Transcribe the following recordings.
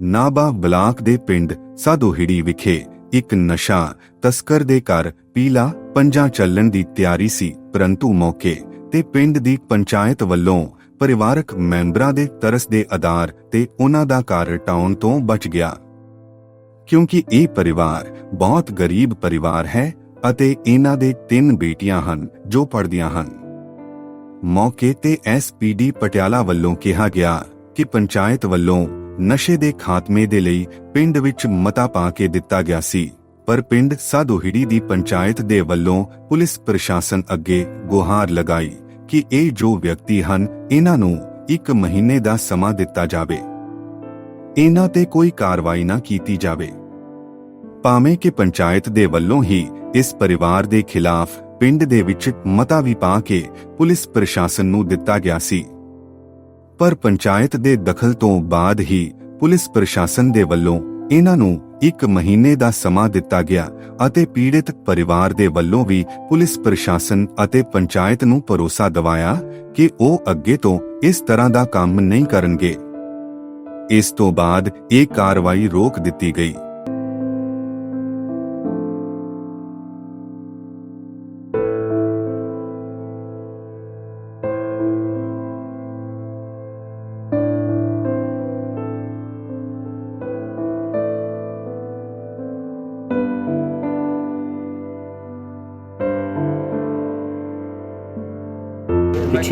Nabha block ਦੇ ਪਿੰਡ ਸਾਦੋਹਿੜੀ ਵਿਖੇ ਇੱਕ ਨਸ਼ਾ ਤਸਕਰ ਦੇ ਘਰ ਪੀਲਾ ਪੰਜਾਂ ਚੱਲਣ ਦੀ ਤਿਆਰੀ ਸੀ, ਪਰੰਤੂ ਮੌਕੇ ਤੇ ਪਿੰਡ ਦੀ ਪੰਚਾਇਤ ਵੱਲੋਂ ਪਰਿਵਾਰਕ ਮੈਂਬਰਾਂ ਦੇ ਤਰਸ ਦੇ ਆਧਾਰ ਤੇ ਉਹਨਾਂ ਦਾ ਘਰ ਟਾਉਣ ਤੋਂ ਬਚ ਗਿਆ। ਕਿਉਂਕਿ ਇਹ ਪਰਿਵਾਰ ਬਹੁਤ ਗਰੀਬ ਪਰਿਵਾਰ ਹੈ ਅਤੇ ਇਹਨਾਂ ਦੇ ਤਿੰਨ ਬੇਟੀਆਂ ਹਨ ਜੋ ਪੜ੍ਹਦੀਆਂ ਹਨ। ਮੌਕੇ ਤੇ ਐਸਪੀਡੀ ਪਟਿਆਲਾ ਵੱਲੋਂ ਕਿਹਾ ਗਿਆ ਕਿ ਪੰਚਾਇਤ ਵੱਲੋਂ ਨਸ਼ੇ ਦੇ ਖਾਤਮੇ ਦੇ ਲਈ ਪਿੰਡ ਵਿੱਚ ਮਤਾ ਪਾ ਕੇ ਦਿੱਤਾ ਗਿਆ ਸੀ, ਪਰ ਪਿੰਡ ਸਾਦੋਹਿੜੀ ਦੀ ਪੰਚਾਇਤ ਦੇ ਵੱਲੋਂ ਪੁਲਿਸ ਪ੍ਰਸ਼ਾਸਨ ਅੱਗੇ ਗੁਹਾਰ ਲਗਾਈ ਕਿ ਇਹ ਜੋ ਵਿਅਕਤੀ ਹਨ, ਇਹਨਾਂ ਨੂੰ ਇੱਕ ਮਹੀਨੇ ਦਾ ਸਮਾਂ ਦਿੱਤਾ ਜਾਵੇ। ਇਹਨਾਂ ਤੇ ਕੋਈ ਕਾਰਵਾਈ ਨਾ ਕੀਤੀ ਜਾਵੇ। ਭਾਵੇਂ ਕਿ ਪੰਚਾਇਤ ਦੇ ਵੱਲੋਂ ਹੀ ਇਸ ਪਰਿਵਾਰ ਦੇ ਖਿਲਾਫ ਪਿੰਡ ਦੇ ਵਿੱਚ ਮਤਾ ਵੀ ਪਾ ਕੇ ਪੁਲਿਸ ਪ੍ਰਸ਼ਾਸਨ ਨੂੰ ਦਿੱਤਾ ਗਿਆ ਸੀ ਪਰ ਪੰਚਾਇਤ ਦੇ ਦਖਲ ਤੋਂ ਬਾਅਦ ਹੀ ਪੁਲਿਸ ਪ੍ਰਸ਼ਾਸਨ ਦੇ ਵੱਲੋਂ ਇਹਨਾਂ ਨੂੰ ਇੱਕ ਮਹੀਨੇ ਦਾ ਸਮਾਂ ਦਿੱਤਾ ਗਿਆ ਅਤੇ ਪੀੜਿਤ ਪਰਿਵਾਰ ਦੇ ਵੱਲੋਂ ਵੀ ਪੁਲਿਸ ਪ੍ਰਸ਼ਾਸਨ ਅਤੇ ਪੰਚਾਇਤ ਨੂੰ ਭਰੋਸਾ ਦਿਵਾਇਆ ਕਿ ਉਹ ਅੱਗੇ ਤੋਂ ਇਸ ਤਰ੍ਹਾਂ ਦਾ ਕੰਮ ਨਹੀਂ ਕਰਨਗੇ। ਇਸ ਤੋਂ ਬਾਅਦ ਇਹ ਕਾਰਵਾਈ ਰੋਕ ਦਿੱਤੀ ਗਈ।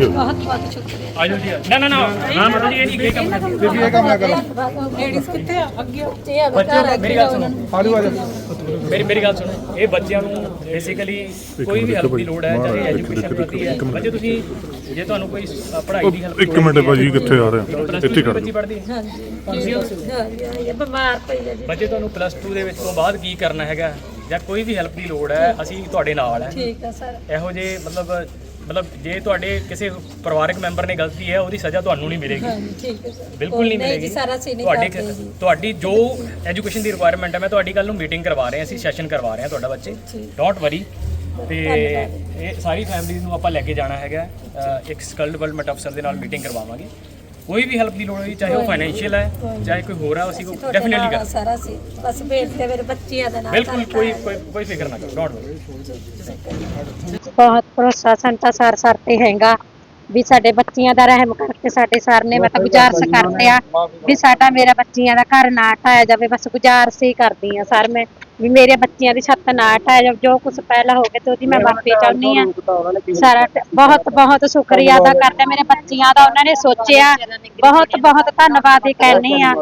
ਪਿੱਛੇ ਬਹੁਤ ਬਹੁਤ ਸ਼ੁਕਰੀਆ ਆਜੋ ਜੀ ਨਾ ਨਾ ਨਾ। ਨਾ ਮਤਲਬ ਇਹ ਨਹੀਂ ਇਹ ਕੰਮ ਨਹੀਂ ਬੀਬੀ ਇਹ ਕੰਮ ਨਾ ਕਰੋ। ਲੇਡੀਜ਼ ਕਿੱਥੇ ਆ? ਅੱਗੇ ਉੱਚੇ ਆ ਬੱਚਿਆਂ ਮੇਰੀ ਗੱਲ ਸੁਣੋ ਆਜੋ ਆਜੋ ਮੇਰੀ ਮੇਰੀ ਗੱਲ ਸੁਣੋ। ਇਹ ਬੱਚਿਆਂ ਨੂੰ ਬੇਸਿਕਲੀ ਕੋਈ ਵੀ ਹੈਲਪ ਦੀ ਲੋੜ ਹੈ ਚਾਹੇ ਐਜੂਕੇਸ਼ਨ ਦੀ ਹੈ। ਬੱਚੇ ਤੁਸੀਂ ਜੇ ਤੁਹਾਨੂੰ ਕੋਈ ਅ, ਪੜ੍ਹਾਈ ਦੀ ਹੈਲਪ ਇੱਕ ਮਿੰਟ ਭਾਜੀ ਕਿੱਥੇ ਆ ਰਹੇ ਆ? ਇੱਥੇ ਕਰ ਬੱਚੀ ਪੜ੍ਹਦੀ ਹੈ ਹਾਂਜੀ। ਹਾਂਜੀ ਇਹ ਬਿਮਾਰ ਪਈ ਹੈ ਜੀ। ਬੱਚੇ ਤੁਹਾਨੂੰ ਪਲੱਸ 2 ਦੇ ਵਿੱਚ ਤੋਂ ਬਾਅਦ ਕੀ ਕਰਨਾ ਹੈਗਾ? ਜਾਂ ਕੋਈ ਵੀ ਹੈਲਪ ਦੀ ਲੋੜ ਹੈ ਅਸੀਂ ਤੁਹਾਡੇ ਨਾਲ ਹੈ। ਠੀਕ ਹੈ ਸਰ। ਇਹੋ ਜੇ ਮਤਲਬ ਮਤਲਬ ਜੇ ਤੁਹਾਡੇ ਕਿਸੇ ਪਰਿਵਾਰਕ ਮੈਂਬਰ ਨੇ ਗਲਤੀ ਹੈ ਉਹਦੀ ਸਜ਼ਾ ਤੁਹਾਨੂੰ ਨਹੀਂ ਮਿਲੇਗੀ। ਹਾਂਜੀ ਠੀਕ ਹੈ ਸਰ। ਬਿਲਕੁਲ ਨਹੀਂ ਨਹੀਂ ਮਿਲੇਗੀ। ਸਾਰਾ ਸੀ ਨਹੀਂ ਤੁਹਾਡੀ ਕਰਦੇ ਜੀ। ਤੁਹਾਡੀ ਜੋ ਐਜੂਕੇਸ਼ਨ ਦੀ ਰਿਕੁਆਇਰਮੈਂਟ ਹੈ ਮੈਂ ਤੁਹਾਡੀ ਕੱਲ ਨੂੰ ਮੀਟਿੰਗ ਕਰਵਾ ਰਹੇ ਹਾਂ ਅਸੀਂ ਸੈਸ਼ਨ ਕਰਵਾ ਰਹੇ ਹਾਂ ਤੁਹਾਡਾ ਬੱਚੇ। ਠੀਕ। ਡੋਂਟ ਵਰੀ ਤੇ ਇਹ ਸਾਰੀ ਫੈਮਿਲੀਜ਼ ਨੂੰ ਆਪਾਂ ਲੈ ਕੇ ਜਾਣਾ ਹੈਗਾ। ਅਹ ਇੱਕ ਸਕਿੱਲ ਡਿਵੈਲਪਮੈਂਟ ਅਫਸਰ ਦੇ ਨਾਲ ਮੀਟਿੰਗ ਕਰਵਾਵਾਂਗੇ। ਕੋਈ ਵੀ ਹੈਲਪ ਦੀ ਲੋੜ ਹੋਈ ਚਾਹੇ ਉਹ ਫਾਈਨੈਂਸ਼ੀਅਲ ਹੈ ਚਾਹੇ ਕੋਈ ਹੋਰ ਹੈ ਅਸੀਂ ਤੁਹਾਡੇ ਡੈਫੀਨਿਟਲੀ ਨਾਲ ਕਰ ਸਾਰਾ ਸੀ ਬਸ ਤੇ ਮੇਰੇ ਬੱਚਿਆਂ ਦੇ ਨਾਲ ਬਿਲਕੁਲ। ਕੋਈ ਕੋਈ ਫਿਕਰ ਨਾ ਕਰੋ ਡੋਂਟ ਵਰੀ ਬਹੁਤ ਭਰੋਸਾ ਸੰਤਾ ਸਰ ਸਰ ਤੇ ਹੈਗਾ ਵੀ ਸਾਡੇ ਬੱਚਿਆਂ ਦਾ ਰਹਿਮ ਕਰਕੇ ਸਾਡੇ ਸਰ ਨੇ ਮਤਲਬ ਗੁਜ਼ਾਰਿਸ਼ ਕਰਦੇ ਆ ਵੀ ਸਾਡਾ ਮੇਰਾ ਬੱਚਿਆਂ ਦਾ ਘਰ ਨਾ ਢਾਇਆ ਜਾਵੇ ਬਸ ਗੁਜ਼ਾਰਿਸ਼ ਹੀ ਕਰਦੀ ਆ ਸਰ ਮੈਂ ਵੀ ਮੇਰੇ ਬੱਚਿਆਂ ਦੀ ਛੱਤ ਨਾ ਢਾਇਆ ਜਾਵੇ ਜੋ ਕੁਝ ਪਹਿਲਾਂ ਹੋ ਗਿਆ ਤੇ ਉਹਦੀ ਮੈਂ ਮਾਫੀ ਚਾਹੁੰਦੀ ਆ ਸਾਰਾ ਬਹੁਤ ਬਹੁਤ ਸ਼ੁਕਰੀਆ ਅਦਾ ਕਰਦੇ ਮੇਰੇ ਬੱਚਿਆਂ ਦਾ ਉਹਨਾਂ ਨੇ ਸੋਚਿਆ। ਬਹੁਤ ਬਹੁਤ ਧੰਨਵਾਦ ਹੀ ਕਹਿੰਦੇ ਆ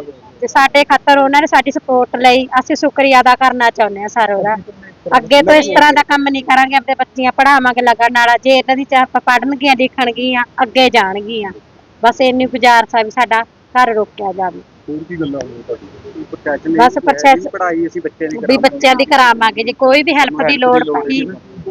ਤੇ ਸਾਡੇ ਖਾਤਰ ਉਹਨਾਂ ਨੇ ਸਾਡੀ ਸਪੋਰਟ ਲਈ ਅਸੀਂ ਸ਼ੁਕਰੀਆ ਅਦਾ ਕਰਨਾ ਚਾਹੁੰਦੇ ਆ ਸਰ ਉਹਦਾ। ਅੱਗੇ ਤੋਂ ਇਸ ਤਰ੍ਹਾਂ ਦਾ ਕੰਮ ਨਹੀਂ ਕਰਾਂਗੇ ਆਪਣੇ ਬੱਚੀਆਂ ਪੜਾਵਾਂਗੇ ਲਗਨ ਨਾਲ ਜੇ ਇਹਨਾਂ ਦੀ ਚਾਹ ਪੜਨਗੀਆਂ ਲਿਖਣਗੀਆਂ ਅੱਗੇ ਜਾਣਗੀਆਂ। ਬਸ ਇੰਨੀ ਗੁਜ਼ਾਰਿਸ਼ ਆ ਵੀ ਸਾਡਾ ਘਰ ਰੋਕਿਆ ਜਾਵੇ। ਹੋਰ ਕੀ ਗੱਲਾਂ ਹੋਈਆਂ ਤੁਹਾਡੀ ਪ੍ਰੋਟੈਕਸ਼ਨ ਬਸ ਅਸੀਂ ਬੱਚਿਆਂ ਦੀ ਵੀ ਬੱਚਿਆਂ ਦੀ ਕਰਾਵਾਂਗੇ ਜੇ ਕੋਈ ਵੀ ਹੈਲਪ ਦੀ ਲੋੜ ਪਈ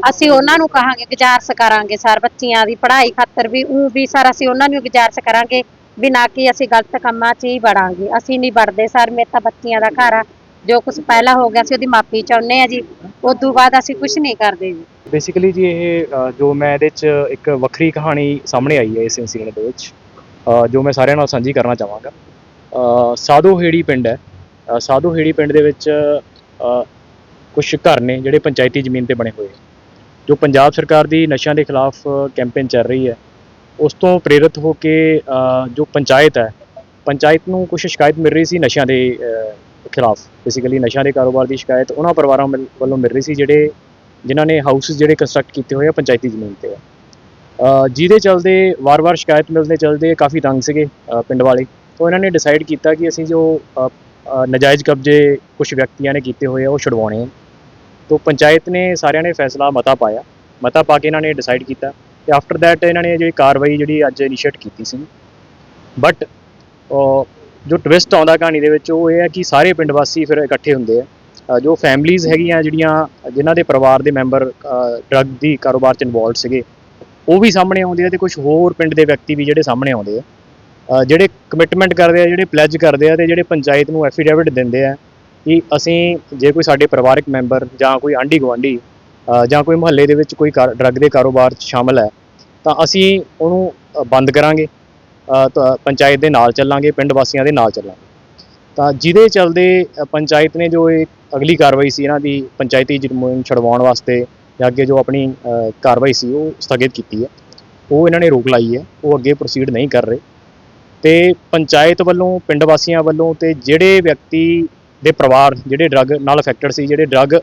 ਅਸੀਂ ਉਹਨਾਂ ਨੂੰ ਕਹਾਂਗੇ ਗੁਜ਼ਾਰਿਸ਼ ਕਰਾਂਗੇ ਸਰ ਬੱਚਿਆਂ ਦੀ ਪੜ੍ਹਾਈ ਖਾਤਰ ਵੀ ਉਹ ਵੀ ਸਰ ਅਸੀਂ ਉਹਨਾਂ ਨੂੰ ਗੁਜ਼ਾਰਿਸ਼ ਕਰਾਂਗੇ। ਵੀ ਨਾ ਕਿ ਅਸੀਂ ਗਲਤ ਕੰਮਾਂ 'ਚ ਹੀ ਵੜਾਂਗੇ। ਅਸੀਂ ਨਹੀਂ ਵੜਦੇ ਸਰ ਮੇਰੇ ਤਾਂ ਬੱਚਿਆਂ ਦਾ ਘਰ ਆ। ਜੋ ਕੁਝ ਪਹਿਲਾਂ ਹੋ ਗਿਆ ਸੀ ਉਹਦੀ ਮਾਫੀ ਚਾਹੁੰਦੇ ਆ ਜੀ। ਉਸ ਤੋਂ ਬਾਅਦ ਅਸੀਂ ਕੁਝ ਨਹੀਂ ਕਰਦੇ ਜੀ। ਬੇਸਿਕਲੀ ਜੀ ਇਹ ਅ, ਜੋ ਮੈਂ ਇਹਦੇ 'ਚ ਇੱਕ ਵੱਖਰੀ ਕਹਾਣੀ ਸਾਹਮਣੇ ਆਈ ਹੈ ਇਸ ਇਨਸੀਡੈਂਟ ਦੇ ਵਿੱਚ ਅ, ਜੋ ਮੈਂ ਸਾਰਿਆਂ ਨਾਲ ਸਾਂਝੀ ਕਰਨਾ ਚਾਹਾਂਗਾ। ਅ, ਸਾਧੂ ਹੇੜੀ ਪਿੰਡ ਹੈ। ਅ, ਸਾਧੂ ਹੇੜੀ ਪਿੰਡ ਦੇ ਵਿੱਚ ਕੁਝ ਘਰ ਨੇ ਜਿਹੜੇ ਪੰਚਾਇਤੀ ਜ਼ਮੀਨ ਤੇ ਬਣੇ ਹੋਏ ਜੋ ਪੰਜਾਬ ਸਰਕਾਰ ਦੀ ਨਸ਼ਿਆਂ ਦੇ ਖਿਲਾਫ ਕੈਂਪੇਨ ਚੱਲ ਰਹੀ ਹੈ ਉਸ ਤੋਂ ਪ੍ਰੇਰਿਤ ਹੋ ਕੇ ਜੋ ਪੰਚਾਇਤ ਹੈ ਪੰਚਾਇਤ ਨੂੰ ਕੁਝ ਸ਼ਿਕਾਇਤ ਮਿਲ ਰਹੀ ਸੀ ਨਸ਼ਿਆਂ ਦੇ ਖਿਲਾਫ। ਬੇਸਿਕਲੀ ਨਸ਼ਿਆਂ ਦੇ ਕਾਰੋਬਾਰ ਦੀ ਸ਼ਿਕਾਇਤ ਉਹਨਾਂ ਪਰਿਵਾਰਾਂ ਮਿਲ- ਵੱਲੋਂ ਮਿਲ ਰਹੀ ਸੀ ਜਿਹੜੇ ਜਿਨ੍ਹਾਂ ਨੇ ਹਾਊਸਸ ਜਿਹੜੇ ਕੰਸਟਰਕਟ ਕੀਤੇ ਹੋਏ ਆ ਪੰਚਾਇਤੀ ਜ਼ਮੀਨ ਤੇ। ਆ ਜਿਹਦੇ ਚਲਦੇ ਵਾਰ-ਵਾਰ ਸ਼ਿਕਾਇਤ ਮਿਲਦੇ ਚਲਦੇ ਕਾਫੀ ਤੰਗ ਸੀਗੇ ਪਿੰਡ ਵਾਲੇ। ਤਾਂ ਇਹਨਾਂ ਨੇ ਡਿਸਾਈਡ ਕੀਤਾ ਕਿ ਅਸੀਂ ਜੋ ਅ, ਨਾਜਾਇਜ਼ ਕਬਜ਼ੇ ਕੁਝ ਵਿਅਕਤੀਆਂ ਨੇ ਕੀਤੇ ਹੋਏ ਆ ਉਹ ਛੁਡਵਾਉਣੇ ਆ। ਤਾਂ ਪੰਚਾਇਤ ਨੇ ਸਾਰਿਆਂ ਨੇ ਫੈਸਲਾ ਮਤਾ ਪਾਇਆ। ਮਤਾ ਪਾ ਕੇ ਇਹਨਾਂ ਨੇ ਡਿਸਾਈਡ ਕੀਤਾ। ਤੇ ਆਫਟਰ ਥੈਟ ਇਹਨਾਂ ਨੇ ਜਿਹੜੀ ਕਾਰਵਾਈ ਜਿਹੜੀ ਅੱਜ ਇਨੀਸ਼ੀਏਟ ਕੀਤੀ ਸੀ। ਬਟ ਜੋ ਟਵਿਸਟ ਆਉਂਦਾ ਕਹਾਣੀ ਦੇ ਵਿੱਚ, ਉਹ ਇਹ ਹੈ ਕਿ ਸਾਰੇ ਪਿੰਡ ਵਾਸੀ ਫਿਰ ਇਕੱਠੇ ਹੁੰਦੇ ਆ। ਜੋ ਫੈਮਲੀਆਂ ਹੈਗੀਆਂ ਜਿਹੜੀਆਂ, ਜਿਨ੍ਹਾਂ ਦੇ ਪਰਿਵਾਰ ਦੇ ਮੈਂਬਰ ਡਰੱਗ ਦੀ ਕਾਰੋਬਾਰ 'ਚ ਇਨਵੋਲਡ ਸੀਗੇ, ਉਹ ਵੀ ਸਾਹਮਣੇ ਆਉਂਦੇ ਆ ਤੇ ਕੁਝ ਹੋਰ ਪਿੰਡ ਦੇ ਵਿਅਕਤੀ ਵੀ ਜਿਹੜੇ ਸਾਹਮਣੇ ਆਉਂਦੇ ਆ। ਜਿਹੜੇ ਕਮਿਟਮੈਂਟ ਕਰਦੇ ਆ, ਜਿਹੜੇ ਪਲੈਜ ਕਰਦੇ ਆ ਤੇ ਜਿਹੜੇ ਪੰਚਾਇਤ ਨੂੰ ਐਫੀਡੇਵਿਟ ਦਿੰਦੇ ਆ ਕਿ ਅਸੀਂ, ਜੇ ਕੋਈ ਸਾਡੇ ਪਰਿਵਾਰਕ ਮੈਂਬਰ ਜਾਂ ਕੋਈ ਆਂਢੀ ਗੁਆਂਢੀ ਜਾਂ ਕੋਈ ਮੁਹੱਲੇ ਦੇ ਵਿੱਚ ਕੋਈ ਡਰੱਗ ਦੇ ਕਾਰੋਬਾਰ 'ਚ ਸ਼ਾਮਲ ਹੈ, ਤਾਂ ਅਸੀਂ ਉਹਨੂੰ ਬੰਦ ਕਰਾਂਗੇ ਤਾਂ ਪੰਚਾਇਤ ਦੇ ਨਾਲ ਚੱਲਾਂਗੇ, ਪਿੰਡ ਵਾਸੀਆਂ ਦੇ ਨਾਲ ਚੱਲਾਂਗੇ। ਤਾਂ ਜਿਹਦੇ ਚਲਦੇ ਪੰਚਾਇਤ ਨੇ ਜੋ ਇਹ ਅਗਲੀ ਕਾਰਵਾਈ ਸੀ ਇਹਨਾਂ ਦੀ, ਪੰਚਾਇਤੀ ਜ਼ਮੀਨ ਛਡਵਾਉਣ ਵਾਸਤੇ ਜਾਂ ਅੱਗੇ ਜੋ ਆਪਣੀ ਕਾਰਵਾਈ ਸੀ ਉਹ ਸਥਗਿਤ ਕੀਤੀ ਹੈ, ਉਹ ਇਹਨਾਂ ਨੇ ਰੋਕ ਲਾਈ ਹੈ, ਉਹ ਅੱਗੇ ਪ੍ਰੋਸੀਡ ਨਹੀਂ ਕਰ ਰਹੇ। ਤੇ ਪੰਚਾਇਤ ਵੱਲੋਂ, ਪਿੰਡ ਵਾਸੀਆਂ ਵੱਲੋਂ ਤੇ ਜਿਹੜੇ ਵਿਅਕਤੀ ਦੇ ਪਰਿਵਾਰ, ਜਿਹੜੇ ਡਰੱਗ ਨਾਲ ਅਫੈਕਟਡ ਸੀ, ਜਿਹੜੇ ਡਰੱਗ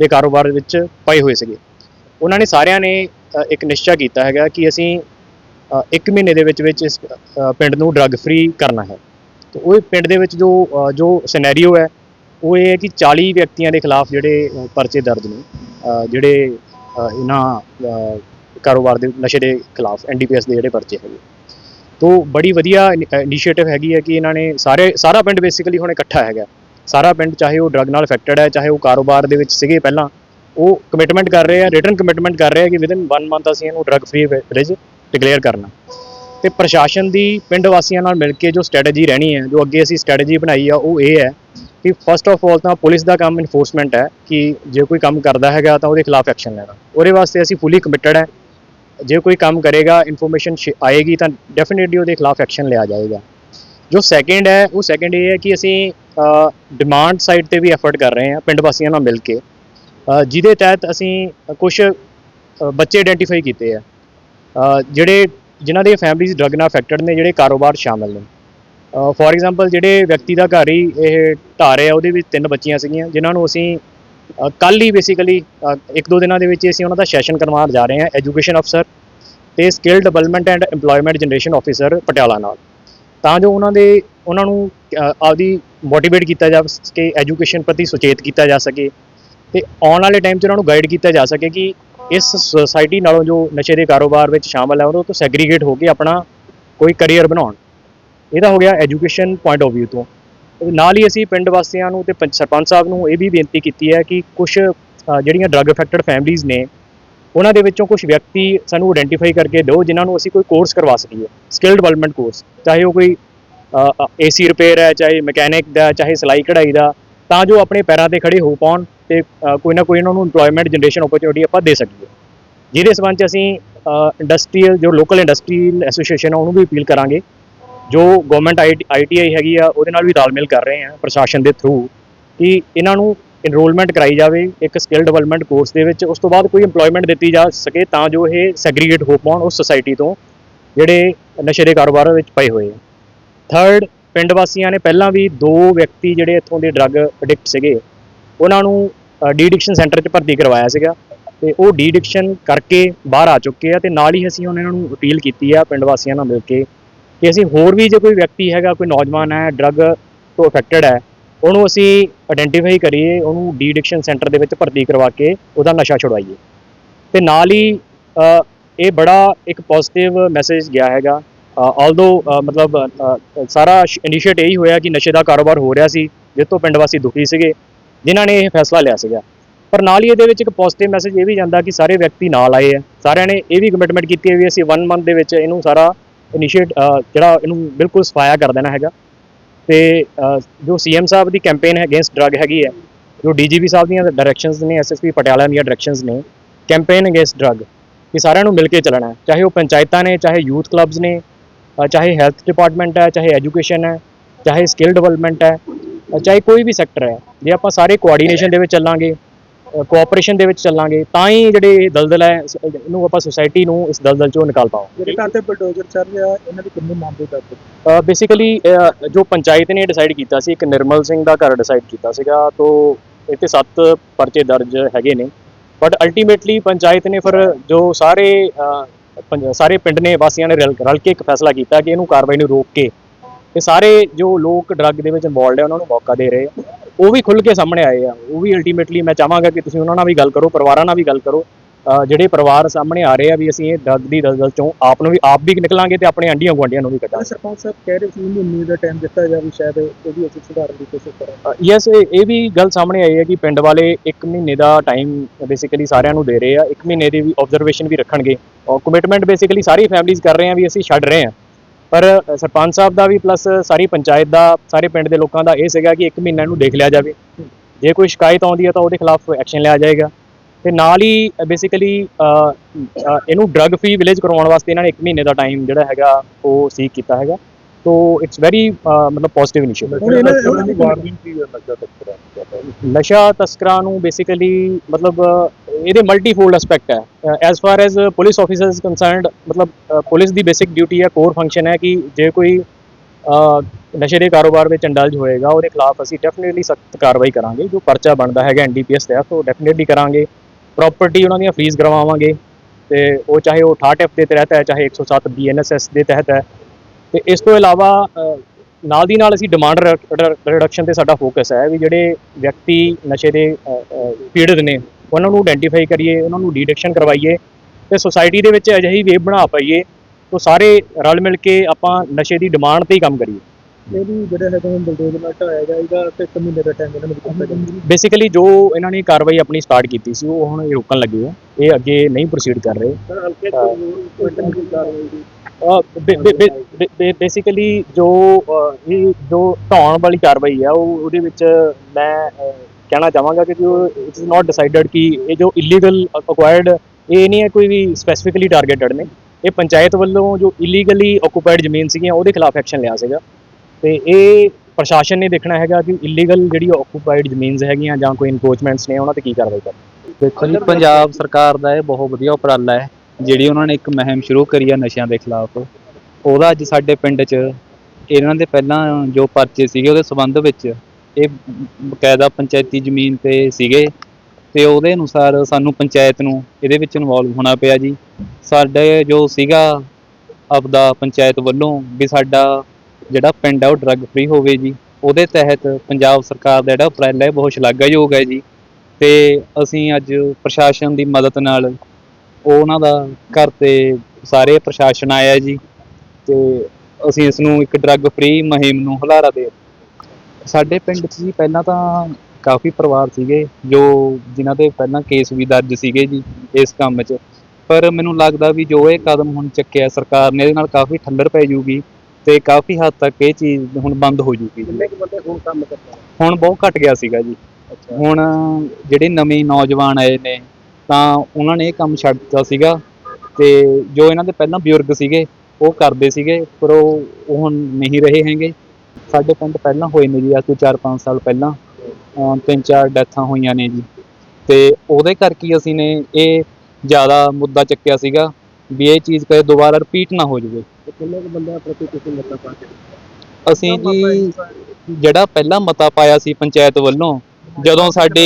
ਦੇ ਕਾਰੋਬਾਰ ਵਿੱਚ ਪਏ ਹੋਏ ਸੀਗੇ। ਉਹਨਾਂ ਨੇ ਸਾਰਿਆਂ ਨੇ ਇੱਕ ਨਿਸ਼ਚਾ ਕੀਤਾ ਹੈਗਾ ਕਿ ਅਸੀਂ ਇੱਕ ਮਹੀਨੇ ਦੇ ਵਿੱਚ ਵਿੱਚ ਇਸ ਪਿੰਡ ਨੂੰ ਡਰੱਗ ਫ੍ਰੀ ਕਰਨਾ ਹੈ। ਤੇ ਉਹ ਪਿੰਡ ਦੇ ਵਿੱਚ ਜੋ ਜੋ ਸਿਨੈਰੀਓ ਹੈ, ਉਹ ਇਹ ਹੈ ਕਿ 40 ਵਿਅਕਤੀਆਂ ਦੇ ਖਿਲਾਫ ਜਿਹੜੇ ਪਰਚੇ ਦਰਜ ਨੇ ਜਿਹੜੇ ਇਹਨਾਂ ਕਾਰੋਬਾਰ ਦੇ ਨਸ਼ੇ ਦੇ ਖਿਲਾਫ ਐਨਡੀਪੀਐਸ ਦੇ ਜਿਹੜੇ ਪਰਚੇ ਹੈਗੇ। ਤੋਂ ਬੜੀ ਵਧੀਆ ਇਨੀਸ਼ੀਏਟਿਵ ਹੈਗੀ ਹੈ ਕਿ ਇਹਨਾਂ ਨੇ ਸਾਰੇ, ਸਾਰਾ ਪਿੰਡ ਬੇਸਿਕਲੀ ਹੁਣ ਇਕੱਠਾ ਹੈਗਾ। ਸਾਰਾ ਪਿੰਡ ਚਾਹੇ ਉਹ ਡਰੱਗ ਨਾਲ ਅਫੈਕਟਡ ਹੈ, ਚਾਹੇ ਉਹ ਕਾਰੋਬਾਰ ਦੇ ਵਿੱਚ ਸੀਗੇ ਪਹਿਲਾਂ, ਉਹ ਕਮਿਟਮੈਂਟ ਕਰ ਰਹੇ ਆ ਰਿਟਰਨ ਕਮਿਟਮੈਂਟ ਕਰ ਰਹੇ ਆ ਕਿ ਵਿਦਨ 1 ਮੰਥ ਅਸੀਂ ਇਹਨੂੰ ਡਰੱਗ ਫ੍ਰੀ ਵਿਲੇਜ ਡਿਕਲੇਅਰ ਕਰਨਾ। ਤੇ ਪ੍ਰਸ਼ਾਸਨ ਦੀ ਪਿੰਡ ਵਾਸੀਆਂ ਨਾਲ ਮਿਲ ਕੇ ਜੋ ਸਟ੍ਰੈਟਜੀ ਰਹਿਣੀ ਹੈ, ਜੋ ਅੱਗੇ ਅਸੀਂ ਸਟ੍ਰੈਟਜੀ ਬਣਾਈ ਆ, ਉਹ ਇਹ ਹੈ ਕਿ ਫਸਟ ਆਫ ਆਲ ਤਾਂ ਪੁਲਿਸ ਦਾ ਕੰਮ ਇਨਫੋਰਸਮੈਂਟ ਹੈ ਕਿ ਜੇ ਕੋਈ ਕੰਮ ਕਰਦਾ ਹੈਗਾ ਤਾਂ ਉਹਦੇ ਖਿਲਾਫ ਐਕਸ਼ਨ ਲੈਣਾ। ਉਹਦੇ ਵਾਸਤੇ ਅਸੀਂ ਫੁੱਲੀ ਕਮਿਟਡ ਹੈ। ਜੇ ਕੋਈ ਕੰਮ ਕਰੇਗਾ ਇਨਫੋਰਮੇਸ਼ਨ ਆਏਗੀ ਤਾਂ ਡੈਫੀਨਿਟਲੀ ਉਹਦੇ ਖਿਲਾਫ ਐਕਸ਼ਨ ਲਿਆ ਜਾਏਗਾ। ਜੋ ਸੈਕੰਡ ਹੈ, ਉਹ ਸੈਕੰਡ ਇਹ ਹੈ ਕਿ ਅਸੀਂ ਡਿਮਾਂਡ ਸਾਈਡ ਤੇ ਵੀ ਐਫਰਟ ਕਰ ਰਹੇ ਹਾਂ, ਪਿੰਡ ਵਾਸੀਆਂ ਨਾਲ ਮਿਲ ਕੇ। ਜਿਹਦੇ ਤਹਿਤ ਅਸੀਂ ਕੁਝ ਬੱਚੇ ਆਇਡੈਂਟੀਫਾਈ ਕੀਤੇ ਆ। ਜਿਹੜੇ, ਜਿਨ੍ਹਾਂ ਦੀਆਂ ਫੈਮਿਲੀਜ਼ ਡਰਗ ਨਾਲ ਅਫੈਕਟਡ ਨੇ, ਜਿਹੜੇ ਕਾਰੋਬਾਰ ਸ਼ਾਮਲ ਨੇ। ਫੋਰ ਐਗਜ਼ਾਮਪਲ ਜਿਹੜੇ ਵਿਅਕਤੀ ਦਾ ਘਰ ਹੀ ਇਹ ਢਾਹ ਆ ਉਹਦੇ ਵਿੱਚ ਤਿੰਨ ਬੱਚੀਆਂ ਸੀਗੀਆਂ, ਜਿਨ੍ਹਾਂ ਨੂੰ ਅਸੀਂ ਕੱਲ ਹੀ ਬੇਸਿਕਲੀ ਇੱਕ ਦੋ ਦਿਨਾਂ ਦੇ ਵਿੱਚ ਹੀ ਅਸੀਂ ਉਹਨਾਂ ਦਾ ਸੈਸ਼ਨ ਕਰਵਾਉਣ ਜਾ ਰਹੇ ਹਾਂ ਐਜੂਕੇਸ਼ਨ ਅਫਸਰ ਤੇ skill development and EMPLOYMENT generation officer Patiala ਨਾਲ। ਤਾਂ ਜੋ ਉਹਨਾਂ ਦੇ ਉਹਨਾਂ ਨੂੰ ਆਪਦੀ ਮੋਟੀਵੇਟ ਕੀਤਾ ਜਾ ਸਕੇ ਐਜੂਕੇਸ਼ਨ ਪ੍ਰਤੀ ਸੁਚੇਤ ਕੀਤਾ ਜਾ ਸਕੇ ਤੇ ਆਉਣ ਵਾਲੇ ਟਾਈਮ 'ਚ ਉਹਨਾਂ ਨੂੰ ਗਾਈਡ ਕੀਤਾ ਜਾ ਸਕੇ ਕਿ ਇਸ ਸੁਸਾਇਟੀ ਨਾਲੋਂ ਜੋ ਨਸ਼ੇ ਦੇ ਕਾਰੋਬਾਰ ਵਿੱਚ ਸ਼ਾਮਲ ਹੈ ਉਹਨਾਂ ਤੋਂ ਸੈਗਰੀਗੇਟ ਹੋ ਕੇ ਆਪਣਾ ਕੋਈ ਕੈਰੀਅਰ ਬਣਾਉਣ। ਇਹਦਾ ਹੋ ਗਿਆ ਐਜੂਕੇਸ਼ਨ ਪੁਆਇੰਟ ਆਫ View ਤੋਂ। ਨਾਲ ਹੀ ਅਸੀਂ ਪਿੰਡ ਵਾਸੀਆਂ ਨੂੰ ਤੇ ਪੰਚ- ਸਰਪੰਚ ਸਾਹਿਬ ਨੂੰ ਇਹ ਵੀ ਬੇਨਤੀ ਕੀਤੀ ਹੈ ਕਿ ਕੁਝ ਜਿਹੜੀਆਂ ਡਰੱਗ ਅਫੈਕਟਡ ਫੈਮਲੀਆਂ ਨੇ, ਉਹਨਾਂ ਦੇ ਵਿੱਚੋਂ ਕੁਝ ਵਿਅਕਤੀ ਸਾਨੂੰ ਆਇਡੈਂਟੀਫਾਈ ਕਰਕੇ ਦਿਓ, ਜਿਨ੍ਹਾਂ ਨੂੰ ਅਸੀਂ ਕੋਈ ਕੋਰਸ ਕਰਵਾ ਸਕੀਏ। ਸਕਿੱਲ ਡਿਵੈਲਪਮੈਂਟ ਕੋਰਸ ਚਾਹੇ ਉਹ ਕੋਈ ਏਸੀ ਰਿਪੇਅਰ ਹੈ, ਚਾਹੇ ਮਕੈਨਿਕ ਦਾ, ਚਾਹੇ ਸਿਲਾਈ ਕਢਾਈ ਦਾ, ਤਾਂ ਜੋ ਆਪਣੇ ਪੈਰਾਂ ਤੇ ਖੜੇ ਹੋ ਪਾਉਣ ਤੇ ਕੋਈ ਨਾ ਕੋਈ ਇਹਨਾਂ ਨੂੰ EMPLOYMENT ਜਨਰੇਸ਼ਨ ਓਪਰਚੁਨਿਟੀ ਆਪਾਂ ਦੇ ਸਕੀਏ। ਜਿਹਦੇ ਸਬੰਧ ਚ ਅਸੀਂ ਇੰਡਸਟਰੀਅਲ ਜੋ ਲੋਕਲ ਇੰਡਸਟਰੀਅਲ ਐਸੋਸੀਏਸ਼ਨ ਆ, ਉਹਨੂੰ ਵੀ ਅਪੀਲ ਕਰਾਂਗੇ। ਜੋ ਗਵਰਨਮੈਂਟ ਆਈਟੀਆਈ ਹੈਗੀ ਆ, ਉਹਦੇ ਨਾਲ ਵੀ ਤਾਲਮੇਲ ਕਰ ਰਹੇ ਆ ਪ੍ਰਸ਼ਾਸਨ ਦੇ ਥਰੂ ਕਿ ਇਹਨਾਂ ਨੂੰ ਇਨਰੋਲਮੈਂਟ ਕਰਾਈ ਜਾਵੇ, ਇੱਕ ਸਕਿੱਲ ਡਿਵੈਲਪਮੈਂਟ ਕੋਰਸ ਦੇ ਵਿੱਚ, ਉਸ ਤੋਂ ਬਾਅਦ ਕੋਈ EMPLOYMENT ਦਿੱਤੀ ਜਾ ਸਕੇ ਤਾਂ ਜੋ ਇਹ ਸੈਗਰੀਗੇਟ ਹੋ ਪਾਉਣ ਉਸ ਸੁਸਾਇਟੀ ਤੋਂ, ਜਿਹੜੇ ਨਸ਼ੇ ਦੇ ਕਾਰੋਬਾਰ ਵਿੱਚ ਪਏ ਹੋਏ ਆ। ਥਰਡ ਪਿੰਡ ਵਾਸੀਆਂ ਨੇ ਪਹਿਲਾਂ ਵੀ ਦੋ ਵਿਅਕਤੀ ਜਿਹੜੇ ਇੱਥੋਂ ਦੇ ਡਰੱਗ ਅਡਿਕਟ ਸੀਗੇ, ਉਹਨਾਂ ਨੂੰ ਡੀਡਿਕਸ਼ਨ ਸੈਂਟਰ 'ਚ ਭਰਤੀ ਕਰਵਾਇਆ ਸੀਗਾ ਤੇ ਉਹ ਡੀਡਿਕਸ਼ਨ ਕਰਕੇ ਬਾਹਰ ਆ ਚੁੱਕੇ ਆ ਤੇ ਨਾਲ ਹੀ ਅਸੀਂ ਉਹਨਾਂ ਨੂੰ ਅਪੀਲ ਕੀਤੀ ਆ ਪਿੰਡ ਵਾਸੀਆਂ ਨਾਲ ਮਿਲ ਕੇ ਕਿ ਅਸੀਂ ਹੋਰ ਵੀ ਜੇ ਕੋਈ ਵਿਅਕਤੀ ਹੈਗਾ, ਕੋਈ ਨੌਜਵਾਨ ਹੈ ਡਰੱਗ ਤੋਂ ਅਫੈਕਟਡ ਹੈ, ਉਹਨੂੰ ਅਸੀਂ ਆਇਡੈਂਟੀਫਾਈ ਕਰੀਏ, ਉਹਨੂੰ ਡੀਡਿਕਸ਼ਨ ਸੈਂਟਰ ਦੇ ਵਿੱਚ ਭਰਤੀ ਕਰਵਾ ਕੇ ਉਹਦਾ ਨਸ਼ਾ ਛੁਡਵਾਈਏ। ਤੇ ਨਾਲ ਹੀ ਇਹ ਬੜਾ ਇੱਕ ਪੋਜ਼ਿਟਿਵ ਮੈਸੇਜ ਗਿਆ ਹੈਗਾ ਆਲਦੋ ਮਤਲਬ ਸਾਰਾ ਇਨੀਸ਼ੀਏਟ ਇਹੀ ਹੋਇਆ ਕਿ ਨਸ਼ੇ ਦਾ ਕਾਰੋਬਾਰ ਹੋ ਰਿਹਾ ਸੀ ਜਿਸ ਤੋਂ ਪਿੰਡ ਵਾਸੀ ਦੁਖੀ ਸੀਗੇ ਜਿਨ੍ਹਾਂ ਨੇ ਇਹ ਫੈਸਲਾ ਲਿਆ ਸੀਗਾ। ਪਰ ਨਾਲ ਹੀ ਇਹਦੇ ਵਿੱਚ ਇੱਕ ਪੋਜ਼ਿਟਿਵ ਮੈਸੇਜ ਇਹ ਵੀ ਜਾਂਦਾ ਕਿ ਸਾਰੇ ਵਿਅਕਤੀ ਨਾਲ ਆਏ ਆ। ਸਾਰਿਆਂ ਨੇ ਇਹ ਵੀ ਕਮਿਟਮੈਂਟ ਕੀਤੀ ਹੈ ਵੀ ਅਸੀਂ 1 ਮੰਥ ਦੇ ਵਿੱਚ ਇਹਨੂੰ ਸਾਰਾ ਇਨੀਸ਼ੀਏਟ ਜਿਹੜਾ ਇਹਨੂੰ ਬਿਲਕੁਲ ਸਫਾਇਆ ਕਰ ਦੇਣਾ ਹੈਗਾ। ਤੇ ਅ, ਜੋ ਸੀਐਮ ਸਾਹਿਬ ਦੀ ਕੈਂਪੇਨ ਹੈ ਅਗੇਂਸਟ ਡਰੱਗ ਹੈਗੀ ਹੈ ਜੋ ਡੀਜੀਪੀ ਸਾਹਿਬ ਦੀਆਂ ਡਾਇਰੈਕਸ਼ਨਸ ਨੇ ਐਸਐਸਪੀ ਪਟਿਆਲਾ ਦੀਆਂ ਡਾਇਰੈਕਸ਼ਨਸ ਨੇ ਕੈਂਪੇਨ ਅਗੇਂਸਟ ਡਰੱਗ ਕਿ ਸਾਰਿਆਂ ਨੂੰ ਮਿਲ ਕੇ ਚੱਲਣਾ ਚਾਹੇ ਉਹ ਪੰਚਾਇਤਾਂ ਨੇ ਚਾਹੇ ਯੂਥ ਕਲੱਬਸ ਨੇ ਚਾਹੇ ਹੈਲਥ ਡਿਪਾਰਟਮੈਂਟ ਹੈ ਚਾਹੇ ਐਜੂਕੇਸ਼ਨ ਹੈ ਚਾਹੇ ਸਕਿੱਲ ਡਿਵੈਲਪਮੈਂਟ ਹੈ ਚਾਹੇ ਕੋਈ ਵੀ ਸੈਕਟਰ ਹੈ ਜੇ ਆਪਾਂ ਸਾਰੇ ਕੋਆਰਡੀਨੇਸ਼ਨ ਦੇ ਵਿੱਚ ਚੱਲਾਂਗੇ ਕੋਆਪਰੇਸ਼ਨ ਦੇ ਵਿੱਚ ਚੱਲਾਂਗੇ ਤਾਂ ਹੀ ਜਿਹੜੇ ਦਲਦਲ ਹੈ ਇਹਨੂੰ ਆਪਾਂ ਸੁਸਾਇਟੀ ਨੂੰ ਇਸ ਦਲਦਲ ਚੋਂ ਨਿਕਾਲ ਪਾਵਾਂਗੇ। ਜਿਹੜੇ ਘਰ ਤੇ ਬਲਡੋਜ਼ਰ ਚੱਲ ਰਿਹਾ ਇਹਨਾਂ ਦੀ ਕਿੰਨੀ ਮਾਮਲੇ ਦਰਜ ਬੇਸਿਕਲੀ ਜੋ ਪੰਚਾਇਤ ਨੇ ਡਿਸਾਈਡ ਕੀਤਾ ਸੀ ਇੱਕ ਨਿਰਮਲ ਸਿੰਘ ਦਾ ਘਰ ਡਿਸਾਈਡ ਕੀਤਾ ਸੀਗਾ ਤੋਂ ਇੱਥੇ ਸੱਤ ਪਰਚੇ ਦਰਜ ਹੈਗੇ ਨੇ ਬਟ ਅਲਟੀਮੇਟਲੀ ਪੰਚਾਇਤ ਨੇ ਫਿਰ ਜੋ ਸਾਰੇ ਪੰਜ- ਸਾਰੇ ਪਿੰਡ ਨੇ ਵਾਸੀਆਂ ਨੇ ਰਲ ਰਲ ਕੇ ਇੱਕ ਫੈਸਲਾ ਕੀਤਾ ਕਿ ਇਹਨੂੰ ਕਾਰਵਾਈ ਨੂੰ ਰੋਕ ਕੇ ਤੇ ਸਾਰੇ ਜੋ ਲੋਕ ਡਰੱਗ ਦੇ ਵਿੱਚ ਇਨਵੋਲਡ ਹੈ ਉਹਨਾਂ ਨੂੰ ਮੌਕਾ ਦੇ ਰਹੇ ਆ। ਉਹ ਵੀ ਖੁੱਲ ਕੇ ਸਾਹਮਣੇ ਆਏ ਆ। ਉਹ ਵੀ ਅਲਟੀਮੇਟਲੀ ਮੈਂ ਚਾਹਾਂਗਾ ਕਿ ਤੁਸੀਂ ਉਹਨਾਂ ਨਾਲ ਵੀ ਗੱਲ ਕਰੋ, ਪਰਿਵਾਰਾਂ ਨਾਲ ਵੀ ਗੱਲ ਕਰੋ। ਜਿਹੜੇ ਪਰਿਵਾਰ ਸਾਹਮਣੇ ਆ ਰਹੇ ਆ ਵੀ ਅਸੀਂ ਇਹ ਡਰੱਗ ਦੀ ਦਲਦਲ ਚੋਂ ਆਪ ਨੂੰ ਵੀ ਆਪ ਵੀ ਨਿਕਲਾਂਗੇ ਤੇ ਆਪਣੇ ਆਂਢੀਆਂ ਗੁਆਂਢੀਆਂ ਨੂੰ ਵੀ ਕੱਢਾਂਗੇ। ਸਰਪੰਚ ਸਾਹਿਬ ਕਹਿ ਰਹੇ ਸੀ ਮਹੀਨੇ ਦਾ ਟਾਈਮ ਦਿੱਤਾ ਜਾਵੇ ਸ਼ਾਇਦ ਉਹਦੀ ਅਸੀਂ ਸੁਧਾਰਨ ਦੀ ਕੋਸ਼ਿਸ਼ ਕਰਾਂਗੇ। ਯੈਸ ਇਹ ਵੀ ਗੱਲ ਸਾਹਮਣੇ ਆਈ ਹੈ ਕਿ ਪਿੰਡ ਵਾਲੇ 1 ਮਹੀਨੇ ਦਾ ਟਾਈਮ ਬੇਸਿਕਲੀ ਸਾਰਿਆਂ ਨੂੰ ਦੇ ਰਹੇ ਆ 1 ਮਹੀਨੇ ਦੀ ਵੀ ਆਬਜ਼ਰਵੇਸ਼ਨ ਵੀ ਰੱਖਣਗੇ। ਔਰ ਕਮਿਟਮੈਂਟ ਬੇਸਿਕਲੀ ਸਾਰੀ ਫੈਮਿਲੀਜ਼ ਕਰ ਰਹੇ ਆ ਵੀ ਅਸੀਂ ਛੱਡ ਰਹੇ ਆ। ਪਰ ਸਰਪੰਚ ਸਾਹਿਬ ਦਾ ਵੀ ਪਲੱਸ ਸਾਰੀ ਪੰਚਾਇਤ ਦਾ ਸਾਰੇ ਪਿੰਡ ਦੇ ਲੋਕਾਂ ਦਾ ਇਹ ਸੀਗਾ ਕਿ 1 ਮਹੀਨਾ ਇਹਨੂੰ ਦੇਖ ਲਿਆ ਜਾਵੇ। ਜੇ ਕੋਈ ਸ਼ਿਕਾਇਤ ਆਉਂਦੀ ਹੈ ਤਾਂ ਉਹਦੇ ਖਿਲਾਫ ਐਕਸ਼ਨ ਲਿਆ ਜਾਏਗਾ। ਤੇ ਨਾਲ ਹੀ ਬੇਸਿਕਲੀ ਇਹਨੂੰ ਡਰੱਗ ਫ੍ਰੀ ਵਿਲੇਜ ਕਰਵਾਉਣ ਵਾਸਤੇ ਇਹਨਾਂ ਨੇ 1 ਮਹੀਨੇ ਦਾ ਟਾਈਮ ਜਿਹੜਾ ਹੈਗਾ ਉਹ ਸੀਕ ਕੀਤਾ ਹੈਗਾ। ਤੋ ਇਟਸ ਵੈਰੀ ਮਤਲਬ ਪੋਜ਼ਿਟਿਵ ਇਨੀਸ਼ੀਏਟਿਵ ਨਸ਼ਾ ਤਸਕਰਾਂ ਨੂੰ ਬੇਸਿਕਲੀ ਮਤਲਬ ਇਹਦੇ ਮਲਟੀਫੋਲਡ ਐਸਪੈਕਟ ਹੈ। As far as police officer is concerned ਮਤਲਬ ਪੁਲਿਸ ਦੀ ਬੇਸਿਕ ਡਿਊਟੀ ਹੈ ਕੋਰ ਫੰਕਸ਼ਨ ਹੈ ਕਿ ਜੇ ਕੋਈ ਨਸ਼ੇ ਦੇ ਕਾਰੋਬਾਰ ਵਿੱਚ ਇੰਡਲਜ ਹੋਏਗਾ ਉਹਦੇ ਖਿਲਾਫ ਅਸੀਂ ਡੈਫੀਨਿਟਲੀ ਸਖਤ ਕਾਰਵਾਈ ਕਰਾਂਗੇ। ਜੋ ਪਰਚਾ ਬਣਦਾ ਹੈਗਾ ਐਨਡੀਪੀਐਸ ਤਹਿਤ ਉਹ ਡੈਫੀਨਿਟਲੀ ਕਰਾਂਗੇ। ਪ੍ਰਾਪਰਟੀ ਉਹਨਾਂ ਦੀਆਂ ਫ੍ਰੀਜ਼ ਕਰਵਾਵਾਂਗੇ ਤੇ ਉਹ ਚਾਹੇ ਉਹ 68 ਐਫ ਦੇ ਤਹਿਤ ਹੈ, ਚਾਹੇ 107 ਬੀਐਨਐਸਐਸ ਦੇ ਤਹਿਤ ਹੈ। ਤੇ ਇਸ ਤੋਂ ਇਲਾਵਾ ਨਾਲ ਦੀ ਨਾਲ ਅਸੀਂ ਡਿਮਾਂਡ ਰਿਡਕਸ਼ਨ ਤੇ ਸਾਡਾ ਫੋਕਸ ਹੈ ਵੀ ਜਿਹੜੇ ਵਿਅਕਤੀ ਨਸ਼ੇ ਦੇ ਪੀੜਤ ਨੇ, ਉਹਨਾਂ ਨੂੰ ਆਇਡੈਂਟੀਫਾਈ ਕਰੀਏ, ਉਹਨਾਂ ਨੂੰ ਡਿਟੈਕਸ਼ਨ ਕਰਵਾਈਏ ਤੇ ਸੁਸਾਇਟੀ ਦੇ ਵਿੱਚ ਅਜਿਹੀ ਵੇਵ ਬਣਾ ਪਾਈਏ ਤੋਂ ਸਾਰੇ ਰਲ ਮਿਲ ਕੇ ਆਪਾਂ ਨਸ਼ੇ ਦੀ ਡਿਮਾਂਡ ਤੇ ਹੀ ਕੰਮ ਕਰੀਏ। ਇਹ ਵੀ ਜਿਹੜਾ ਹੈਗਾ ਹੁਣ ਬਲਦੇਵ ਨਾਲ ਢਾਇਆ ਜਾਏਗਾ ਤੇ ਇੱਕ ਮਹੀਨੇ ਦਾ ਟਾਈਮ ਇਹਨਾਂ ਨੂੰ ਦਿੱਤਾ ਜਾਏਗਾ। ਬੇਸਿਕਲੀ ਜੋ ਇਹਨਾਂ ਨੇ ਕਾਰਵਾਈ ਆਪਣੀ ਸਟਾਰਟ ਕੀਤੀ ਸੀ ਉਹ ਹੁਣ ਇਹ ਰੋਕਣ ਲੱਗੇ ਆ। ਇਹ ਅੱਗੇ ਨਹੀਂ ਪ੍ਰੋਸੀਡ ਕਰ ਰਹੇ। ਹਲਕੇ ਬੇਸਿਕਲੀ ਜੋ ਇਹ ਜੋ ਢਾਉਣ ਵਾਲੀ ਕਾਰਵਾਈ ਆ ਉਹ ਉਹਦੇ ਵਿੱਚ ਮੈਂ ਕਹਿਣਾ ਚਾਹਾਂਗਾ ਕਿ ਜੋ ਇਟ ਇਜ਼ ਨਾਟ ਡਿਸਾਈਡਡ ਕਿ ਇਹ ਜੋ ਇਲੀਗਲ ਅਕਵਾਇਰਡ ਇਹ ਨਹੀਂ ਹੈ ਕੋਈ ਵੀ ਸਪੈਸੀਫਿਕਲੀ ਟਾਰਗੇਟਡ ਨੇ। ਇਹ ਪੰਚਾਇਤ ਵੱਲੋਂ ਜੋ ਇਲੀਗਲੀ ਆਕੂਪਾਈਡ ਜ਼ਮੀਨ ਸੀਗੀਆਂ ਉਹਦੇ ਖਿਲਾਫ ਐਕਸ਼ਨ ਲਿਆ ਸੀਗਾ। ਤੇ ਇਹ ਪ੍ਰਸ਼ਾਸਨ ਨੇ ਦੇਖਣਾ ਹੈਗਾ ਕਿ ਇਲੀਗਲ ਜਿਹੜੀ ਆਕੂਪਾਈਡ ਜ਼ਮੀਨਸ ਹੈਗੀਆਂ ਜਾਂ ਕੋਈ ਇਨਕਰੋਚਮੈਂਟਸ ਨੇ, ਉਹਨਾਂ ਤੇ ਕੀ ਕਾਰਵਾਈ ਕਰਨੀ। ਦੇਖੋ ਜੀ, ਪੰਜਾਬ ਸਰਕਾਰ ਦਾ ਇਹ ਬਹੁਤ ਵਧੀਆ ਉਪਰਾਲਾ ਹੈ, ਜਿਹੜੀ ਉਹਨਾਂ ਨੇ ਇੱਕ ਮੁਹਿੰਮ ਸ਼ੁਰੂ ਕਰੀ ਆ ਨਸ਼ਿਆਂ ਦੇ ਖਿਲਾਫ। ਉਹਦਾ ਅੱਜ ਸਾਡੇ ਪਿੰਡ 'ਚ ਇਹਨਾਂ ਦੇ ਪਹਿਲਾਂ ਜੋ ਪਰਚੇ ਸੀਗੇ, ਉਹਦੇ ਸਬੰਧ ਵਿੱਚ ਇਹ ਬਕਾਇਦਾ ਪੰਚਾਇਤੀ ਜ਼ਮੀਨ ਤੇ ਸੀਗੇ। ਤੇ ਉਹਦੇ ਅਨੁਸਾਰ ਸਾਨੂੰ ਪੰਚਾਇਤ ਨੂੰ ਇਹਦੇ ਵਿੱਚ ਇਨਵੋਲਵ ਹੋਣਾ ਪਿਆ ਜੀ। ਸਾਡੇ ਜੋ ਸੀਗਾ ਆਪਦਾ ਪੰਚਾਇਤ ਵੱਲੋਂ ਵੀ ਸਾਡਾ ਜਿਹੜਾ ਪਿੰਡ ਆ ਉਹ ਡਰੱਗ ਫ੍ਰੀ ਹੋਵੇ ਜੀ। ਉਹਦੇ ਤਹਿਤ ਪੰਜਾਬ ਸਰਕਾਰ ਦਾ ਜਿਹੜਾ ਉਪਰਾਲਾ ਹੈ, ਬਹੁਤ ਸ਼ਲਾਘਾਯੋਗ ਹੈ ਜੀ। ਤੇ ਅਸੀਂ ਅੱਜ ਪ੍ਰਸ਼ਾਸਨ ਦੀ ਮਦਦ ਨਾਲ ਉਹਨਾਂ ਦਾ ਘਰ ਤੇ ਸਾਰੇ ਪ੍ਰਸ਼ਾਸਨ ਆਇਆ ਜੀ। ਤੇ ਅਸੀਂ ਇਸ ਨੂੰ ਇੱਕ ਡਰੱਗ ਫ੍ਰੀ ਮੁਹਿੰਮ ਨੂੰ ਹੁਲਾਰਾ ਦੇ ਸਾਡੇ ਪਿੰਡ 'ਚ ਜੀ ਪਹਿਲਾਂ ਤਾਂ ਕਾਫੀ ਪਰਿਵਾਰ ਸੀਗੇ, ਜੋ ਜਿਨ੍ਹਾਂ ਦੇ ਪਹਿਲਾਂ ਕੇਸ ਵੀ ਦਰਜ ਸੀਗੇ ਜੀ ਇਸ ਕੰਮ 'ਚ। ਪਰ ਮੈਨੂੰ ਲੱਗਦਾ ਵੀ ਜੋ ਇਹ ਕਦਮ ਹੁਣ ਚੱਕਿਆ ਸਰਕਾਰ ਨੇ, ਇਹਦੇ ਨਾਲ ਕਾਫੀ ਠੱਲਰ ਪੈ ਜੂਗੀ। ਤੇ ਕਾਫੀ ਹੱਦ ਤੱਕ ਇਹ ਚੀਜ਼ ਹੁਣ ਬੰਦ ਹੋ ਜੂਗੀ ਜੀ। ਕਿੰਨੇ ਕੁ ਬੰਦੇ ਹੁਣ ਕੰਮ ਕਰਦੇ ਹੁਣ ਬਹੁਤ ਘਟ ਗਿਆ ਸੀਗਾ ਜੀ। ਹੁਣ ਜਿਹੜੇ ਨਵੇਂ ਨੌਜਵਾਨ ਆਏ ਨੇ ਤਾਂ ਉਹਨਾਂ ਨੇ ਇਹ ਕੰਮ ਛੱਡ ਦਿੱਤਾ ਸੀਗਾ। ਤੇ ਜੋ ਇਹਨਾਂ ਦੇ ਪਹਿਲਾਂ ਬਜ਼ੁਰਗ ਸੀਗੇ ਉਹ ਕਰਦੇ ਸੀਗੇ ਪਰ ਉਹ ਉਹ ਹੁਣ ਨਹੀਂ ਰਹੇ ਹੈਗੇ। ਸਾਡੇ ਪਿੰਡ ਪਹਿਲਾਂ ਹੋਏ ਨੇ ਜੀ ਅੱਜ ਤੋਂ 4-5 ਸਾਲ ਪਹਿਲਾਂ। ਤਿੰਨ ਚਾਰ ਡੈਥਾਂ ਹੋਈਆਂ ਨੇ ਜੀ। ਤੇ ਉਹਦੇ ਕਰਕੇ ਹੀ ਅਸੀਂ ਨੇ ਇਹ ਜ਼ਿਆਦਾ ਮੁੱਦਾ ਚੱਕਿਆ ਸੀਗਾ ਵੀ ਇਹ ਚੀਜ਼ ਕਦੇ ਦੁਬਾਰਾ ਰਿਪੀਟ ਨਾ ਹੋ ਜਾਵੇ। ਤੇ ਕਿੰਨੇ ਕੁ ਬੰਦੇ ਪ੍ਰਤੀ ਤੁਸੀਂ ਮਤਾ ਪਾ ਕੇ ਅਸੀਂ ਜੀ ਜਿਹੜਾ ਪਹਿਲਾ ਮਤਾ ਪਾਇਆ ਸੀ ਪੰਚਾਇਤ ਵੱਲੋਂ ਜਦੋਂ ਸਾਡੇ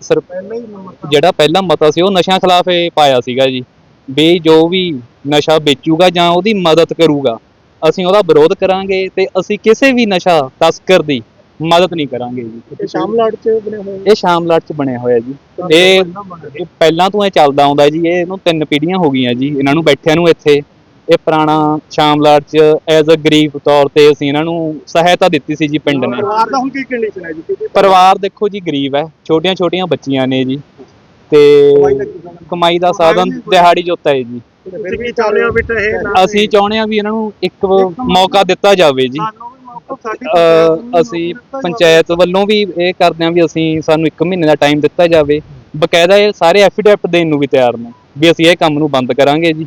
ਸਰ ਪਹਿਲਾਂ ਹੀ ਮਤਾ ਜਿਹੜਾ ਪਹਿਲਾ ਮਤਾ ਸੀ ਉਹ ਨਸ਼ਿਆਂ ਖਿਲਾਫ ਇਹ ਪਾਇਆ ਸੀਗਾ ਜੀ ਵੀ ਜੋ ਵੀ ਨਸ਼ਾ ਵੇਚੂਗਾ ਜਾਂ ਉਹਦੀ ਮਦਦ ਕਰੂਗਾ ਅਸੀਂ ਉਹਦਾ ਵਿਰੋਧ ਕਰਾਂਗੇ ਤੇ ਅਸੀਂ ਕਿਸੇ ਵੀ ਨਸ਼ਾ ਤਸਕਰ ਦੀ ਮਦਦ ਨਹੀਂ ਕਰਾਂਗੇ ਜੀ। ਇਹ ਸ਼ਾਮਲਾਟ ਚ ਬਣੇ ਹੋਏ ਇਹ ਸ਼ਾਮਲਾਟ ਚ ਬਣਿਆ ਹੋਇਆ ਜੀ। ਇਹ ਇਹ ਪਹਿਲਾਂ ਤੋਂ ਇਹ ਚੱਲਦਾ ਆਉਂਦਾ ਜੀ ਇਹ ਇਹਨੂੰ ਤਿੰਨ ਪੀੜ੍ਹੀਆਂ ਹੋ ਗਈਆਂ ਜੀ ਇਹਨਾਂ ਨੂੰ ਬੈਠਿਆਂ ਨੂੰ ਇੱਥੇ। ਇਹ ਪੁਰਾਣਾ ਸ਼ਾਮਲਾਟ ਚ ਐਜ਼ ਅ ਗਰੀਬ ਤੌਰ ਤੇ ਅਸੀਂ ਇਹਨਾਂ ਨੂੰ ਸਹਾਇਤਾ ਦਿੱਤੀ ਸੀ ਜੀ ਪਿੰਡ ਨੇ। ਪਰਿਵਾਰ ਦਾ ਹੁਣ ਕੀ ਕੰਡੀਸ਼ਨ ਹੈ ਜੀ? ਕਿਉਂਕਿ ਪਰਿਵਾਰ ਦੇਖੋ ਜੀ ਗਰੀਬ ਹੈ ਛੋਟੀਆਂ ਛੋਟੀਆਂ ਬੱਚੀਆਂ ਨੇ ਜੀ। ਤੇ ਕਮਾਈ ਦਾ ਸਾਧਨ? ਦਿਹਾੜੀ ਜੋਤਾ ਹੈ ਜੀ। ਫਿਰ ਵੀ ਚਾਹੁੰਦੇ ਹੋ ਵੀ ਇਹ ਨਾ ਅਸੀਂ ਚਾਹੁੰਦੇ ਹਾਂ ਵੀ ਇਹਨਾਂ ਨੂੰ ਇੱਕ ਮੌਕਾ ਦਿੱਤਾ ਜਾਵੇ ਜੀ। ਸਾਨੂੰ ਵੀ ਮੌਕਾ ਸਾਡੀ ਅ, ਅਸੀਂ ਪੰਚਾਇਤ ਵੱਲੋਂ ਵੀ ਇਹ ਕਰਦੇ ਹਾਂ ਵੀ ਅਸੀਂ ਸਾਨੂੰ 1 ਮਹੀਨੇ ਦਾ ਟਾਈਮ ਦਿੱਤਾ ਜਾਵੇ। ਬਕਾਇਦਾ ਇਹ ਸਾਰੇ ਐਫੀਡੈਵਿਟ ਦੇਣ ਨੂੰ ਵੀ ਤਿਆਰ ਨੇ ਵੀ ਅਸੀਂ ਇਹ ਕੰਮ ਨੂੰ ਬੰਦ ਕਰਾਂਗੇ ਜੀ।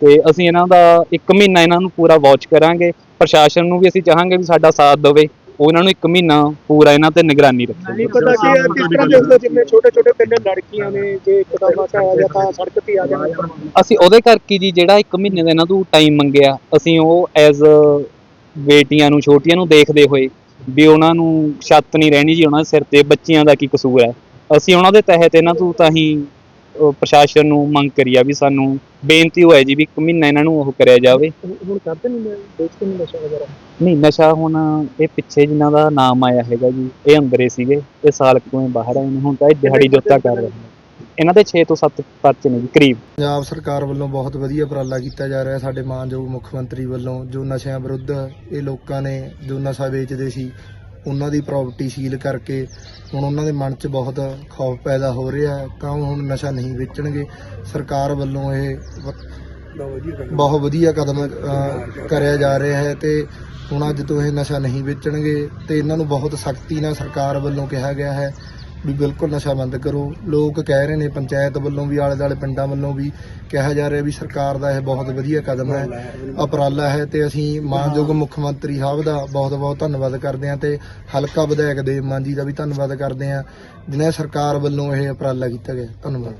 ਤੇ ਅਸੀਂ ਇਹਨਾਂ ਦਾ 1 ਮਹੀਨਾ ਇਹਨਾਂ ਨੂੰ ਪੂਰਾ ਵਾਚ ਕਰਾਂਗੇ। ਪ੍ਰਸ਼ਾਸਨ ਨੂੰ ਵੀ ਅਸੀਂ ਚਾਹਾਂਗੇ ਵੀ ਸਾਡਾ ਸਾਥ ਦੇਵੇ। ਉਹ ਇਹਨਾਂ ਨੂੰ 1 ਮਹੀਨਾ ਪੂਰਾ ਇਹਨਾਂ ਤੇ ਨਿਗਰਾਨੀ ਰੱਖੇ ਨਹੀਂ ਪਤਾ ਕਿ ਇਹ ਕਿਸ ਤਰ੍ਹਾਂ ਦੇ ਹੁੰਦੇ ਜਿੰਨੇ ਛੋਟੇ ਛੋਟੇ ਤਿੰਨ ਲੜਕੀਆਂ ਨੇ ਜੇ ਇੱਕਦਮ ਹਟਾਇਆ ਜਾਂ ਤਾਂ ਸੜਕ ਤੇ ਆ ਜਾਣਾ ਅਸੀਂ ਉਹਦੇ ਕਰਕੇ ਜੀ ਜਿਹੜਾ 1 ਮਹੀਨੇ ਦਾ ਇਹਨਾਂ ਤੋਂ ਟਾਈਮ ਮੰਗਿਆ ਅਸੀਂ ਉਹ ਐਜ਼ ਬੇਟੀਆਂ ਨੂੰ ਛੋਟੀਆਂ ਨੂੰ ਦੇਖਦੇ ਹੋਏ ਵੀ ਉਹਨਾਂ ਨੂੰ ਛੱਤ ਨਹੀਂ ਰਹਿਣੀ ਜੀ ਉਹਨਾਂ ਦੇ ਸਿਰ ਤੇ ਬੱਚਿਆਂ ਦਾ ਕੀ ਕਸੂਰ ਹੈ। ਅਸੀਂ ਉਹਨਾਂ ਦੇ ਤਹਿਤ ਇਹਨਾਂ ਤੋਂ ਤਾਂ ਹੀ ਪ੍ਰਸ਼ਾਸਨ ਨੂੰ ਮੰਗ ਕਰੀ ਆ ਵੀ ਸਾਨੂੰ ਬੇਨਤੀ ਹੋਇਆ ਜੀ ਵੀ 1 ਮਹੀਨਾ ਇਹਨਾਂ ਨੂੰ ਉਹ ਕਰਿਆ ਜਾਵੇ। ਹੁਣ ਕਰਦੇ ਨਹੀਂ ਦੇਖਦੇ ਨਹੀਂ ਨਸ਼ਾ ਵਗੈਰਾ? ਨਹੀਂ ਨਸ਼ਾ ਹੁਣ ਇਹ ਪਿੱਛੇ ਜਿਨ੍ਹਾਂ ਦਾ ਨਾਮ ਆਇਆ ਹੈਗਾ ਜੀ ਇਹ ਅੰਦਰੇ ਸੀਗੇ ਇਹ ਸਾਲ ਕੁ ਤੋਂ ਇਹ ਬਾਹਰ ਆਏ ਨੇ ਹੁਣ ਤਾਂ ਇਹ ਦਿਹਾੜੀ ਜੋਤਾ ਕਰ ਰਹੇ ਨੇ। ਇਹਨਾਂ ਦੇ 6 ਤੋਂ 7 ਪਰਚੇ ਨੇ ਜੀ ਕਰੀਬ। ਪੰਜਾਬ ਸਰਕਾਰ ਵੱਲੋਂ ਬਹੁਤ ਵਧੀਆ ਉਪਰਾਲਾ ਕੀਤਾ ਜਾ ਰਿਹਾ ਸਾਡੇ ਮਾਨਯੋਗ ਮੁੱਖ ਮੰਤਰੀ ਵੱਲੋਂ ਜੋ ਨਸ਼ਿਆਂ ਵਿਰੁੱਧ ਇਹ ਲੋਕਾਂ ਨੇ ਜੋ ਨਸ਼ਾ ਵੇਚਦੇ ਸੀ ਉਹਨਾਂ ਦੀ ਪ੍ਰਾਪਰਟੀ ਸੀਲ ਕਰਕੇ ਹੁਣ ਉਹਨਾਂ ਦੇ ਮਨ 'ਚ ਬਹੁਤ ਖੌਫ ਪੈਦਾ ਹੋ ਰਿਹਾ ਤਾਂ ਉਹ ਹੁਣ ਨਸ਼ਾ ਨਹੀਂ ਵੇਚਣਗੇ। ਸਰਕਾਰ ਵੱਲੋਂ ਇਹ ਬਹੁਤ ਵਧੀਆ ਕਦਮ ਅ, ਕਰਿਆ ਜਾ ਰਿਹਾ ਹੈ ਤੇ ਹੁਣ ਅੱਜ ਤੋਂ ਇਹ ਨਸ਼ਾ ਨਹੀਂ ਵੇਚਣਗੇ ਤੇ ਇਹਨਾਂ ਨੂੰ ਬਹੁਤ ਸਖਤੀ ਨਾਲ ਸਰਕਾਰ ਵੱਲੋਂ ਕਿਹਾ ਗਿਆ ਹੈ ਵੀ ਬਿਲਕੁਲ ਨਸ਼ਾ ਬੰਦ ਕਰੋ। ਲੋਕ ਕਹਿ ਰਹੇ ਨੇ ਪੰਚਾਇਤ ਵੱਲੋਂ ਵੀ ਆਲੇ ਦਾਲੇ ਪਿੰਡਾਂ ਵੱਲੋਂ ਵੀ ਕਿਹਾ ਜਾ ਰਿਹਾ ਵੀ ਸਰਕਾਰ ਦਾ ਇਹ ਬਹੁਤ ਵਧੀਆ ਕਦਮ ਹੈ ਉਪਰਾਲਾ ਹੈ ਤੇ ਅਸੀਂ ਮਾਨਯੋਗ ਮੁੱਖ ਮੰਤਰੀ ਸਾਹਿਬ ਦਾ ਬਹੁਤ ਬਹੁਤ ਧੰਨਵਾਦ ਕਰਦੇ ਹਾਂ ਤੇ ਹਲਕਾ ਵਿਧਾਇਕ ਦੇਵ ਮਾਨ ਜੀ ਦਾ ਵੀ ਧੰਨਵਾਦ ਕਰਦੇ ਹਾਂ ਜਿਨ੍ਹਾਂ ਸਰਕਾਰ ਵੱਲੋਂ ਇਹ ਉਪਰਾਲਾ ਕੀਤਾ ਗਿਆ। ਧੰਨਵਾਦ।